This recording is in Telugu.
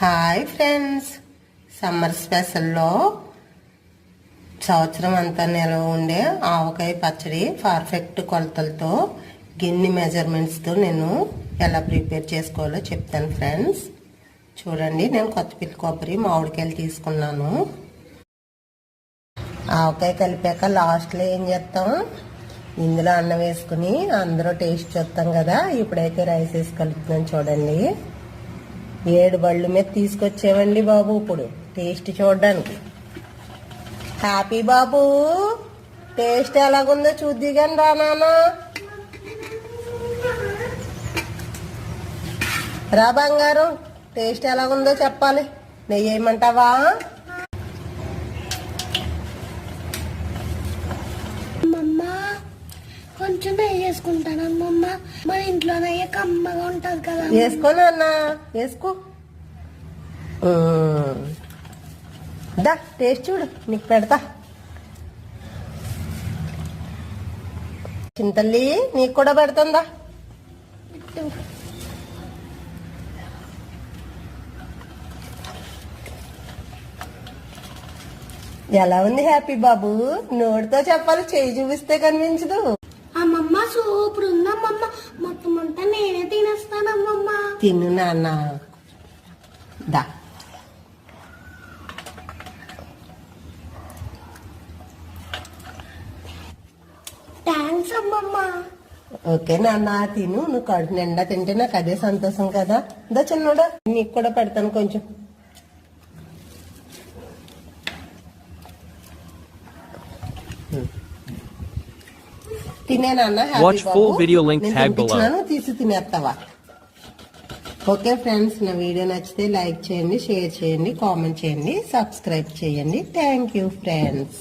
హాయ్ ఫ్రెండ్స్ సమ్మర్ స్పెషల్లో సంవత్సరం అంతా నిల్వ ఉండే ఆవకాయ పచ్చడి పర్ఫెక్ట్ కొలతలతో గిన్ని మెజర్మెంట్స్తో నేను ఎలా ప్రిపేర్ చేసుకోవాలో చెప్తాను ఫ్రెండ్స్ చూడండి నేను కొత్తపిల్లి కొబ్బరి మామిడికాయలు తీసుకున్నాను. ఆవకాయ కలిపాక లాస్ట్లో ఏం చేస్తాం? ఇందులో అన్నం వేసుకుని అందరూ టేస్ట్ చూస్తాం కదా. ఇప్పుడైతే రైస్ వేసి కలుపుతున్నాను చూడండి. ఏడు బళ్ళు మీద తీసుకొచ్చేవండి బాబు ఇప్పుడు. టేస్ట్ చూడడానికి. హ్యాపీ బాబు! టేస్ట్ ఎలాగుందో చూద్ది కానీ రా నాన్న. రా బంగారం టేస్ట్ ఎలాగుందో చెప్పాలి. నెయ్యి వేయమంటావా? కొంచెం నెయ్యి వేసుకుంటాను మన ఇంట్లో కమ్మగా ఉంటది కదా? వేసుకో నాన్న వేసుకో. దా టేస్ట్ చూడు నీకు పెడతా. చింతల్లి నీకు కూడా పెడుతుందా? ఎలా ఉంది హ్యాపీ బాబు? నోటితో చెప్పాలి చేయి చూపిస్తే కనిపించదు. అమ్మమ్మ సూపర్ ఉంది అమ్మమ్మ. మొత్తం అంతా నేనే తినేస్తాను అమ్మమ్మ తిను నాన్న. దా. థ్యాంక్స్ అమ్మమ్మ. ఓకే నాన్న తిను. నువ్వు కడుపు నిండా తింటే నాకు అదే సంతోషం కదా. దా చిన్నోడా. నీకు కూడా పెడతాను కొంచెం. తినే నాన్న హ్యాపీ Watch బాబు. full video link నేను tag below. తినిపించినాను, తీసి తినేస్తావా ఓకే ఫ్రెండ్స్ నా వీడియో నచ్చితే లైక్ చేయండి షేర్ చేయండి కామెంట్ చేయండి సబ్స్క్రైబ్ చేయండి థ్యాంక్ యూ ఫ్రెండ్స్